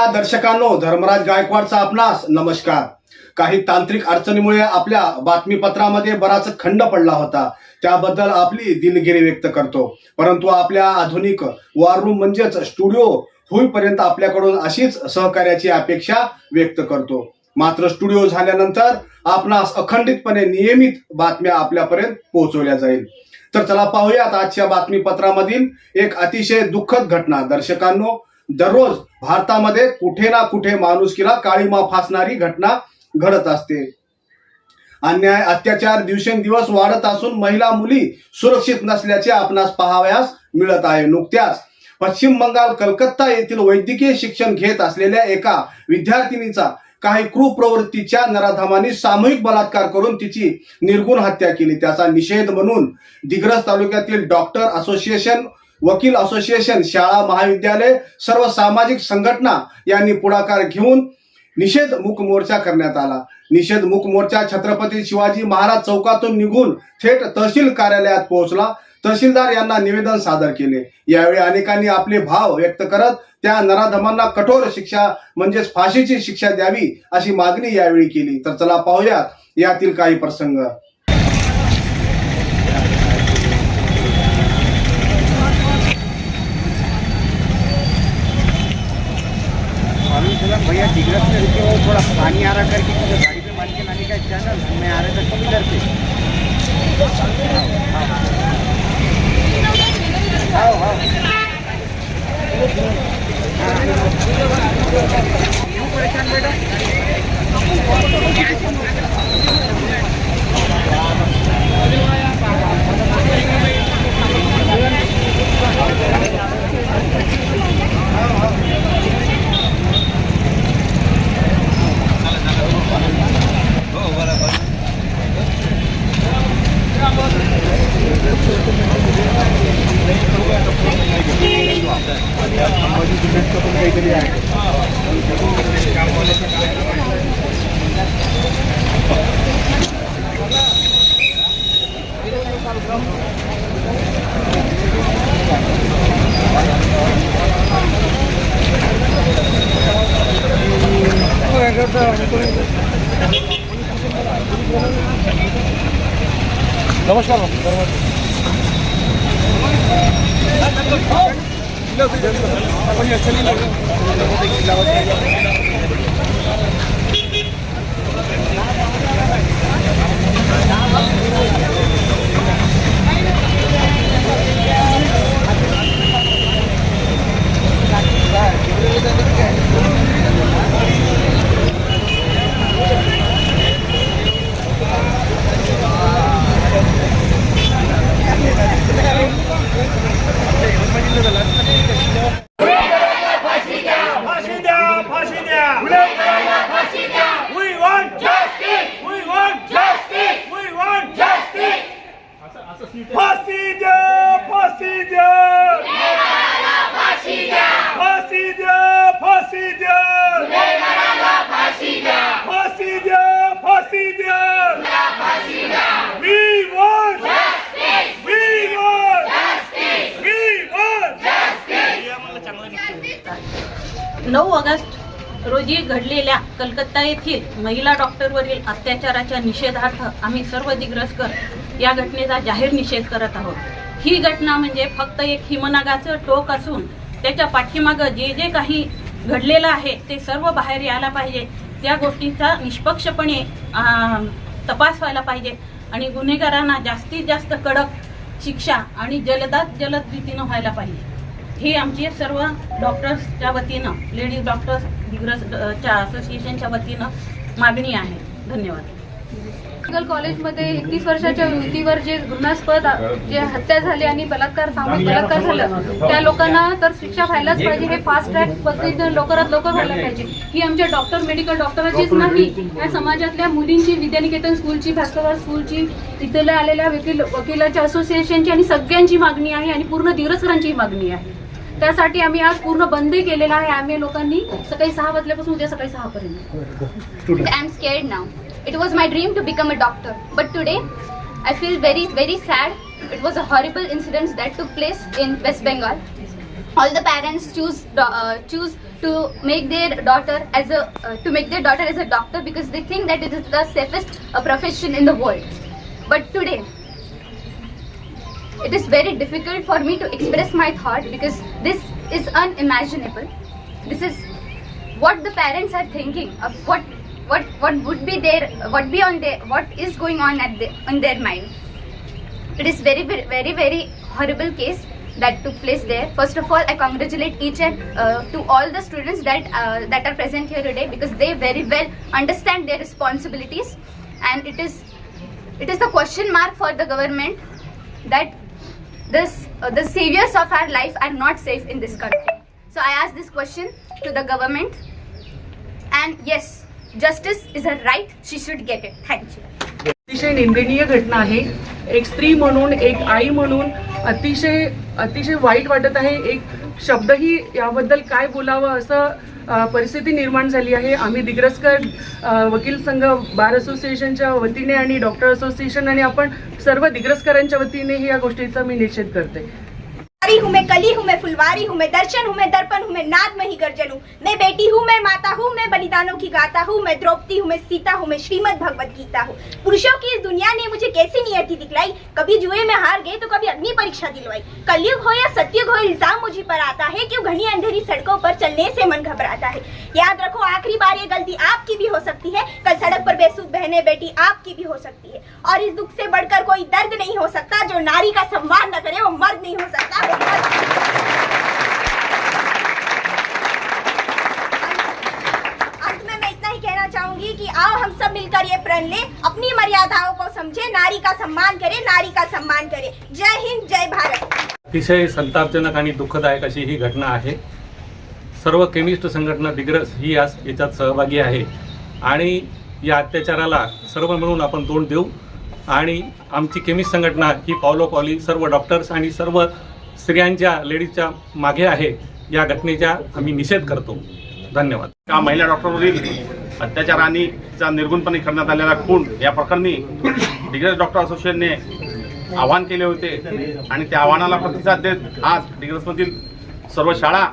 दर्शकांनो धर्मराज गायकवाडचा आपणास नमस्कार. काही तांत्रिक अडचणीमुळे आपल्या बातमीपत्रामध्ये बराच खंड पडला होता. त्याबद्दल आपली दिलगिरी व्यक्त करतो. परंतु आपल्या आधुनिक वॉर रूम म्हणजेच स्टुडिओ होईपर्यंत आपल्याकडून अशीच सहकार्याची अपेक्षा व्यक्त करतो. मात्र स्टुडिओ झाल्यानंतर आपणास अखंडितपणे नियमित बातम्या आपल्यापर्यंत पोहोचवल्या जाईल. तर चला पाहूयात आजच्या बातमीपत्रामधील एक अतिशय दुःखद घटना. दर्शकांनो दररोज भारतामध्ये कुठे ना कुठे माणुसकीला काळीमा फासणारी घटना घडत असते. अन्याय अत्याचार दिवसेंदिवस वाढत असून महिला मुली सुरक्षित नसल्याचे आपणास पाहावयास मिळत आहे. नुकत्याच पश्चिम बंगाल कलकत्ता येथील वैद्यकीय शिक्षण घेत असलेल्या एका विद्यार्थिनीचा काही क्रूप्रवृत्तीच्या नराधमांनी सामूहिक बलात्कार करून तिची निर्गुण हत्या केली. त्याचा निषेध म्हणून दिग्रस तालुक्यातील डॉक्टर असोसिएशन वकील असोसिएशन शाळा महाविद्यालय सर्व सामाजिक संघटना यांनी पुढाकार घेऊन निषेध मूक मोर्चा करण्यात आला. निषेध मूक मोर्चा छत्रपती शिवाजी महाराज चौकातून निघून थेट तहसील कार्यालयात पोहोचला. तहसीलदार यांना निवेदन सादर केले. यावेळी अनेकांनी आपले भाव व्यक्त करत त्या नराधमांना कठोर शिक्षा म्हणजेच फाशीची शिक्षा द्यावी अशी मागणी यावेळी केली. तर चला पाहूयात यातील काही प्रसंग. चला। भैया डिग्रस में रुके हो थोड़ा पानी आ रहा करके मुझे गाड़ी पे बाँध के लाने का चैनल मैं आ रहा था कभी इधर से। परेशान बेटा नमस्कार फाशी द्या फाशी द्या We want justice. We want justice. We want justice. फाशी द्या फाशी द्या फाशी द्या फाशी द्या फाशी द्या फाशी द्या We want We want We want नऊ ऑगस्ट रोजी घडलेल्या कलकत्ता येथील महिला डॉक्टरवरील अत्याचाराच्या निषेधार्थ आम्ही सर्व दिग्रसकर या घटनेचा जाहीर निषेध करत आहोत. ही घटना म्हणजे फक्त एक हिमनागाचं टोक असून त्याच्या पाठीमागं जे जे काही घडलेलं आहे ते सर्व बाहेर यायला पाहिजे. त्या गोष्टीचा निष्पक्षपणे तपास व्हायला पाहिजे. आणि गुन्हेगारांना जास्तीत जास्त कडक शिक्षा आणि जलदात जलद रीतीनं व्हायला पाहिजे. ही आमची सर्व डॉक्टर्सच्या वतीनं लेडीज डॉक्टर्स दिग्रस अ, च्या असोसिएशनच्या वतीनं मागणी आहे. धन्यवाद. मेडिकल कॉलेजमध्ये एकतीस वर्षाच्या युवतीवर जे घृणास्पद जे हत्या झाली आणि बलात्कार सामूहिक बलात्कार झालं त्या लोकांना तर शिक्षा व्हायलाच पाहिजे हे फास्ट ट्रॅक पद्धतीनं लवकरात लवकर व्हायला पाहिजे. ही आमच्या डॉक्टर मेडिकल डॉक्टरांचीच नाही या समाजातल्या मुलींची विद्यानिकेतन स्कूलची भास्करवाड स्कूलची तिथल्या आलेल्या वकील वकिलाच्या असोसिएशनची आणि सगळ्यांची मागणी आहे आणि पूर्ण दिवसरांची मागणी आहे. त्यासाठी आम्ही आज पूर्ण बंदी केलेला आहे आम्ही लोकांनी सकाळी सहा वाजल्यापासून उद्या सकाळी सहा पर्यंत I'm scared now. It was my dream to become a doctor, but today I feel very, very sad. It was a horrible incident that took place in West Bengal. all the parents choose do- uh, choose to make their daughter as a uh, to make their daughter as a doctor because they think that it is the safest uh, profession in the world but today it is very difficult for me to express my thought because this is unimaginable. This is what the parents are thinking of what what what would be their what be on their what is going on at the, in their mind. It is very very very very horrible case that took place there. First of all i congratulate each and uh, to all the students that uh, that are present here today because they very well understand their responsibilities. And it is it is the question mark for the government that this uh, the saviors of our life are not safe in this country so i asked this question to the government and yes justice is a right she should get it thank you अतिशय निंदनीय घटना आहे एक स्त्री म्हणून एक आई म्हणून अतिशय अतिशय वाईट वाटत आहे एक शब्दही याबद्दल काय बोलावं असं परिस्थिती निर्माण झाली आहे. आम्ही दिग्रसकर वकील संघ बार असोसिएशनच्या वतीने आणि डॉक्टर असोसिएशन आणि आपण सर्व दिग्रसकरांच्या वतीने या गोष्टीचा मी निषेध करते. फुलवारी हूँ मैं, कली हूँ मैं, फुलवारी हूँ मैं, दर्शन हूँ मैं, दर्पण हूँ मैं, नाद में ही गर्जन हूँ। मैं बेटी हूँ, मैं माता हूँ, मैं बलिदानों की गाता हूँ, मैं द्रौपदी हूँ, मैं सीता हूँ, मैं श्रीमद भगवत गीता हूँ। पुरुषों की इस दुनिया ने मुझे कैसी नियति दिखलाई? कभी जुए में हार गए तो कभी अग्नि परीक्षा दिलवाई। कलयुग हो या सत्युग हो, इल्ज़ाम मुझे पर आता है क्यों घनी अंधेरी सड़कों पर चलने से मन घबराता है। याद रखो, आखिरी बार ये गलती आपकी भी हो सकती है। कल सड़क पर बेसुध बहने बेटी आपकी भी हो सकती है। और इस दुख से बढ़कर कोई दर्द नहीं हो सकता, जो नारी का सम्मान न करे, वो मर्द नहीं हो सकता। वो मैं इतना ही कहना चाहूंगी कि आओ हम सब मिलकर ये अपनी मर्यादाओं को समझे नारी का सम्मान करे नारी का सम्मान करे। जय हिंद जय भारत। अतिशय संतापजनक आणि दुःखदायक अशी ही घटना आहे. सर्व केमिस्ट संघटना दिग्रस ही आज याच्यात सहभागी आहे. आणि या अत्याचाराला सर्व मिळून आपण तोंड देऊ. आणि आमची केमिस्ट संघटना ही फॉलो पॉली सर्व डॉक्टर्स आणि सर्व स्त्रियांच्या लेडीजच्या मागे आहे या घटनेचा आम्ही निषेध करतो. धन्यवाद. का महिला डॉक्टरवरील अत्याचार आणि निर्गुणपणे करण्यात आलेला खून या प्रकरणी डिग्रस डॉक्टर असोसिएशनने आवाहन केले होते आणि त्या आव्हानाला प्रतिसाद देत आज डिग्रसमधील सर्व शाळा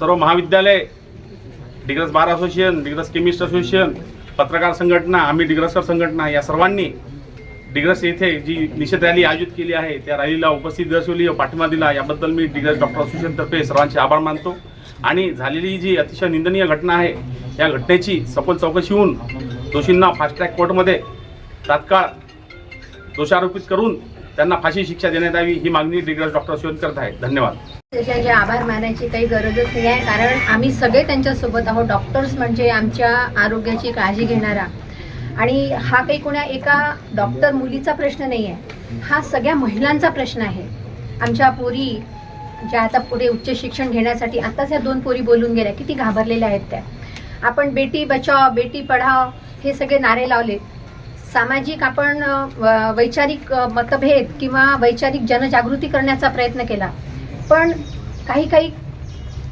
सर्व महाविद्यालय Digras bar association Digras chemist association पत्रकार संघटना आम्ही डिग्रसकर संघटना या सर्वांनी डिग्रस येथे जी निषेध रॅली आयोजित केली आहे त्या रॅलीला उपस्थित दर्शवली व पाठिंबा दिला याबद्दल मी डिग्रस डॉक्टर असोसिएशनतर्फे सर्वांचे आभार मानतो. आणि झालेली जी अतिशय निंदनीय घटना आहे या घटनेची सखोल चौकशी होऊन दोषींना फास्ट ट्रॅक कोर्टमध्ये तात्काळ दोषारोपित करून त्यांना फाशी शिक्षा देण्यात यावी ही मागणी डिग्रस डॉक्टर असोसिएशन करत आहे. धन्यवाद. त्याचे आभार मानायची काही गरजच नाही आहे कारण आम्ही सगळे त्यांच्यासोबत आहोत. डॉक्टर्स म्हणजे आमच्या आरोग्याची काळजी घेणारा. आणि हा काही कोणा एका डॉक्टर मुलीचा प्रश्न नाही आहे हा सगळ्या महिलांचा प्रश्न आहे. आमच्या पोरी ज्या आता पुढे उच्च शिक्षण घेण्यासाठी आताच या दोन पोरी बोलून गेल्या किती घाबरलेल्या आहेत त्या. आपण बेटी बचाव बेटी पढाव हे सगळे नारे लावले. सामाजिक आपण व- वैचारिक मतभेद किंवा वैचारिक जनजागृती करण्याचा प्रयत्न केला. पण काही काही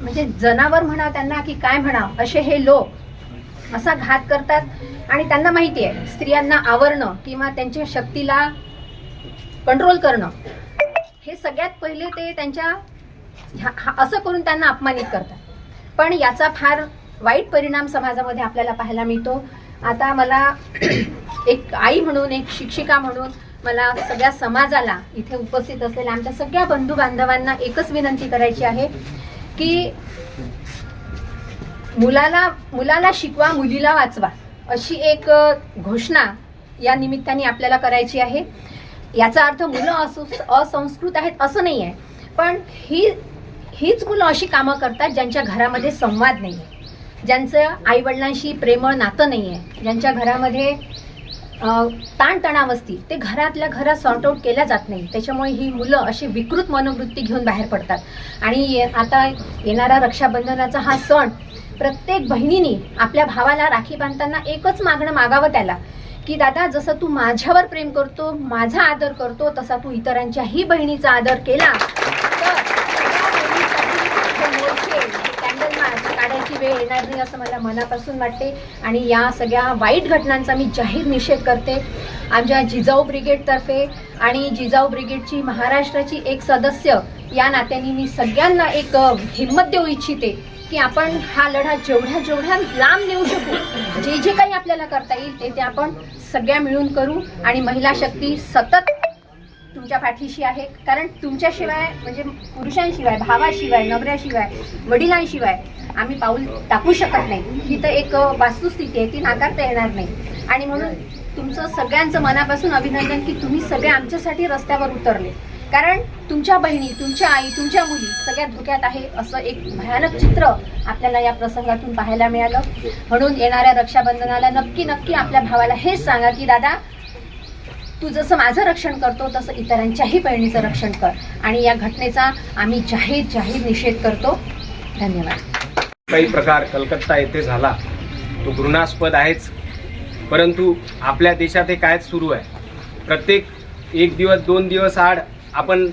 म्हणजे जनावर म्हणा त्यांना की काय म्हणा असे हे लोक असा घात करतात. आणि त्यांना माहिती आहे स्त्रियांना आवरणं किंवा त्यांच्या शक्तीला कंट्रोल करणं हे सगळ्यात पहिले ते त्यांच्या हा- असं करून त्यांना अपमानित करतात. पण याचा फार वाईट परिणाम समाजामध्ये आपल्याला पाहायला मिळतो. आता मला एक आई म्हणून एक शिक्षिका म्हणून मला सगळ्या समाजाला इथे उपस्थित असलेल्या आमच्या सगळ्या बंधू बांधवांना एकच विनंती करायची आहे की मुलाला मुलाला शिकवा मुलीला वाचवा. अशी एक घोषणा या निमित्ताने आपल्याला करायची आहे. याचा अर्थ मुलं असु असंस्कृत आहेत असं नाही आहे. पण ही हीच मुलं अशी कामं करतात ज्यांच्या घरामध्ये संवाद नाही आहे. ज्यांचं आईवडिलांशी प्रेमळ नातं नाही आहे. ज्यांच्या घरामध्ये ताणतणाव असतील ते घरातल्या घरात सॉर्ट आउट केल्या जात नाही. त्याच्यामुळे ही मुलं अशी विकृत मनोवृत्ती घेऊन बाहेर पडतात. आणि ये- आता येणारा रक्षाबंधनाचा हा सण प्रत्येक बहिणीने आपल्या भावाला राखी बांधताना एकच मागणं मागावं त्याला. की दादा जसं तू माझ्यावर प्रेम करतो माझा आदर करतो तसा तू इतरांच्याही बहिणीचा आदर केला तर काढायची वेळ येणार नाही असं मला मनापासून वाटते. आणि या सगळ्या वाईट घटनांचा मी जाहीर निषेध करते. आमच्या जिजाऊ ब्रिगेडतर्फे आणि जिजाऊ ब्रिगेडची महाराष्ट्राची एक सदस्य या नात्याने मी सगळ्यांना एक हिंमत देऊ इच्छिते. की आपण हा लढा जेवढ्या जेवढ्या लांब नेऊ शकू जे जे काही आपल्याला करता येईल ते ते आपण सगळ्या मिळून करू. आणि महिला शक्ती सतत तुमच्या पाठीशी आहे. कारण तुमच्याशिवाय म्हणजे पुरुषांशिवाय भावाशिवाय नवऱ्याशिवाय वडिलांशिवाय आम्ही पाऊल टाकू शकत नाही. ही तर एक वास्तुस्थिती आहे. ती नाकारता येणार नाही. आणि म्हणून तुमचं सगळ्यांचं मनापासून अभिनंदन की तुम्ही सगळे आमच्यासाठी रस्त्यावर उतरले. कारण तुमच्या बहिणी तुमच्या आई तुमच्या मुली सगळ्यात धोक्यात आहे असं एक भयानक चित्र आपल्याला या प्रसंगातून पाहायला मिळालं. म्हणून येणाऱ्या रक्षाबंधनाला नक्की नक्की आपल्या भावाला हेच सांगा की दादा तू जसं माझं रक्षण करतो तसं इतरांच्याही बहिणीचं रक्षण कर आणि या घटनेचा आम्ही जाहीर जाहीर निषेध करतो. धन्यवाद. काही प्रकार कलकत्ता येथे झाला. तो घृणास्पद आहेच. परंतु आपल्या देशात हे कायच सुरू आहे? प्रत्येक एक दिवस दोन दिवस आड आपण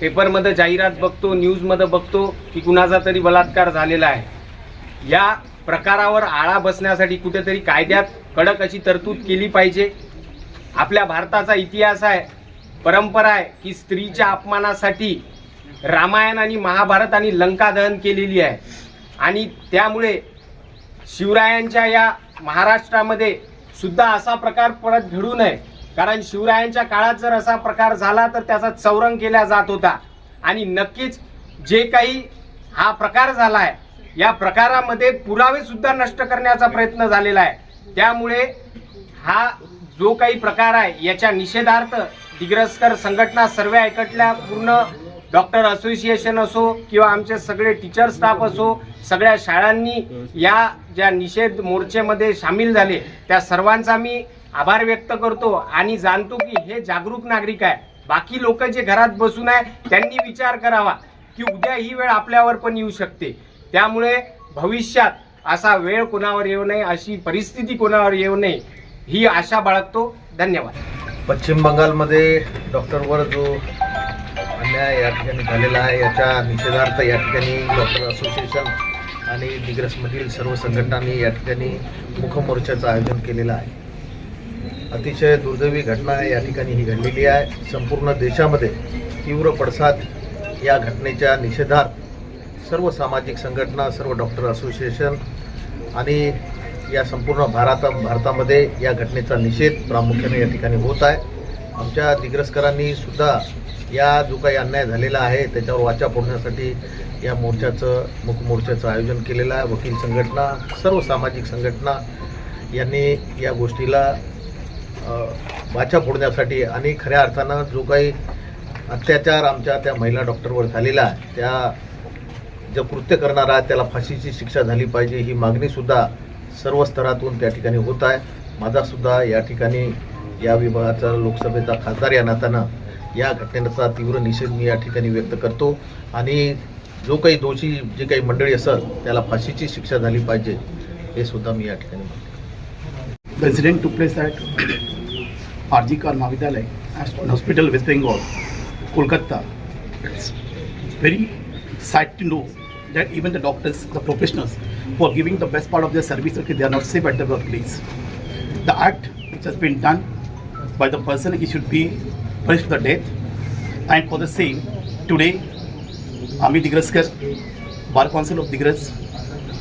पेपरमध्ये जाहिरात बघतो न्यूजमध्ये बघतो की कुणाचा तरी बलात्कार झालेला आहे. या प्रकारावर आळा बसण्यासाठी कुठेतरी कायद्यात कडक अशी तरतूद केली पाहिजे. आपल्या भारताचा इतिहास आहे परंपरा आहे की स्त्रीच्या अपमानासाठी रामायण आणि महाभारत आणि लंका दहन केलेली आहे. आणि त्यामुळे शिवरायांच्या या महाराष्ट्रामध्ये सुद्धा असा प्रकार परत घडू नये. कारण शिवरायांच्या काळात जर असा प्रकार झाला तर त्याचा चौरंग केला जात होता. आणि नक्कीच जे काही हा प्रकार झाला आहे या प्रकारामध्ये पुरावे सुद्धा नष्ट करण्याचा प्रयत्न झालेला आहे. त्यामुळे हा जो काही प्रकार आहे याच्या निषेधार्थ दिग्रस्कर संघटना सर्व एकटल्या पूर्ण डॉक्टर असोसिएशन असो किंवा आमचे सगळे टीचर स्टाफ असो सगळ्या शाळांनी या ज्या निषेध मोर्चेमध्ये सामील झाले त्या सर्वांचा मी आभार व्यक्त करतो आणि जाणतो की हे जागरूक नागरिक आहे. बाकी लोक जे घरात बसून आहे त्यांनी विचार करावा की उद्या ही वेळ आपल्यावर पण येऊ शकते. त्यामुळे भविष्यात असा वेळ कोणावर येऊ नये अशी परिस्थिती कोणावर येऊ नये ही आशा बाळगतो. धन्यवाद. पश्चिम बंगालमध्ये डॉक्टरवर जो अन्याय या ठिकाणी झालेला आहे याच्या निषेधार्थ या ठिकाणी डॉक्टर असोसिएशन आणि दिग्रसमधील सर्व संघटनांनी या ठिकाणी मुखमोर्चाचं आयोजन केलेलं आहे. अतिशय दुर्दैवी घटना या ठिकाणी ही घडलेली आहे. संपूर्ण देशामध्ये तीव्र पडसाद या घटनेच्या निषेधार्थ सर्व सामाजिक संघटना सर्व डॉक्टर असोसिएशन आणि या संपूर्ण भारत भारतामध्ये या घटनेचा निषेध प्रामुख्याने या ठिकाणी होत आहे. आमच्या दिग्रसकरांनी सुद्धा या जो काही अन्याय झालेला आहे त्याच्यावर वाचा फोडण्यासाठी या मोर्चाचं मुख मोर्चाचं आयोजन केलेलं आहे. वकील संघटना सर्व सामाजिक संघटना यांनी या गोष्टीला वाचा फोडण्यासाठी आणि खऱ्या अर्थानं जो काही अत्याचार आमच्या त्या महिला डॉक्टरवर झालेला आहे त्या जे कृत्य करणारा त्याला फाशीची शिक्षा झाली पाहिजे ही मागणीसुद्धा सर्व स्तरातून त्या ठिकाणी होत आहे. माझासुद्धा या ठिकाणी या विभागाचा लोकसभेचा खासदार या नात्यानं या घटनेचा तीव्र निषेध मी या ठिकाणी व्यक्त करतो. आणि जो काही दोषी जे काही मंडळी असेल त्याला फाशीची शिक्षा झाली पाहिजे हे सुद्धा मी या ठिकाणी म्हणतो. Place at took place at Arjikar Hospital, West Bengal, Kolkata. It's very sad to know that even the doctors, the professionals, who are giving the best part of their service, okay, they are not safe at the workplace. The act which has been done by the person, he should be punished to the death. And for the same, today, Ami Digraskar, Bar Council of Digras,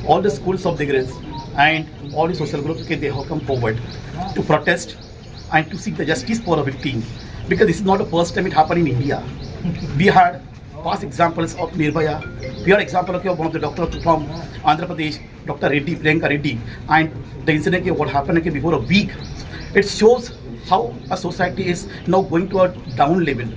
all the schools of Digras, and all the social groups, okay, they have come forward to protest and to seek the justice for a victim. Because this is not the first time it happened in India. We had past examples of Nirbhaya. We had example of one of the doctor from Andhra Pradesh, Dr. Reddy, Priyanka Reddy, and the incident what happened before a week. It shows how a society is now going to a down level.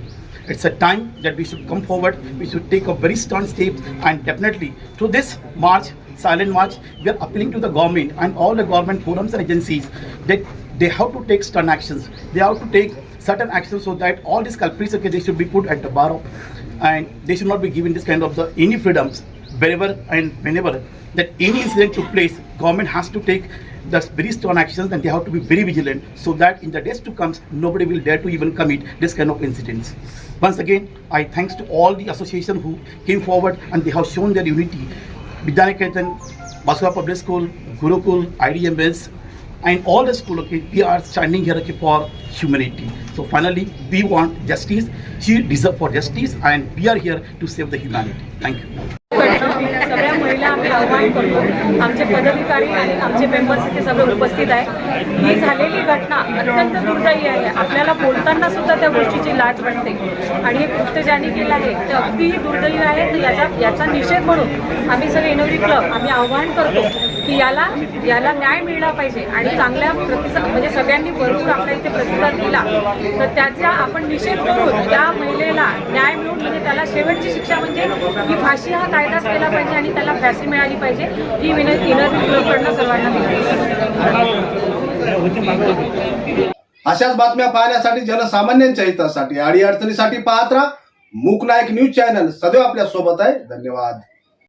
It's a time that we should come forward, we should take a very stern step, and definitely through this march, silent march, we are appealing to the government and all the government forums and agencies that they have to take stern actions. They have to take certain actions so that all these culprits, okay, they should be put at the bar of, and they should not be given this kind of the any freedoms wherever and whenever that any incident took place, government has to take the very stern actions and they have to be very vigilant so that in the days to come, nobody will dare to even commit this kind of incidents. Once again, I thanks to all the association who came forward and they have shown their unity. Vidyaniketan, Basura Public School, Gurukul, IDMS, and all the school, okay, we are standing here okay, for humanity. So finally, we want justice. She deserve for justice, and we are here to save the humanity. Thank you. सगळ्या महिला आम्ही आव्हान करतो आमचे पदाधिकारी आणि आमचे members इथे सगळे उपस्थित आहे ही झालेली घटना अत्यंत दुर्दैवी आहे आपल्याला बोलताना सुद्धा त्या गोष्टीची लाज वाटते आणि हे कृत्य ज्यांनी केलं आहे ते अगदीही दुर्दैवी आहे तर याचा याचा निषेध म्हणून आम्ही सगळे इनोव्ही क्लब आम्ही आव्हान करतो की याला याला न्याय मिळला पाहिजे आणि चांगल्या प्रतिसाद म्हणजे सगळ्यांनी भरपूर आपल्या इथे प्रतिसाद दिला तर त्याचा आपण निषेध करून त्या महिलेला न्याय मिळून म्हणजे त्याला शेवटची शिक्षा म्हणजे ही फाशी हा कायदाच केला पाहिजे आणि त्याला फाशी मिळाली पाहिजे ही विनंती इनर सर्वांना अशाच बातम्या पाहण्यासाठी जनसामान्यांच्या हितासाठी आणि अडचणीसाठी पाहत राहा. मूक नायक न्यूज चॅनल सदैव आपल्यासोबत आहे. धन्यवाद.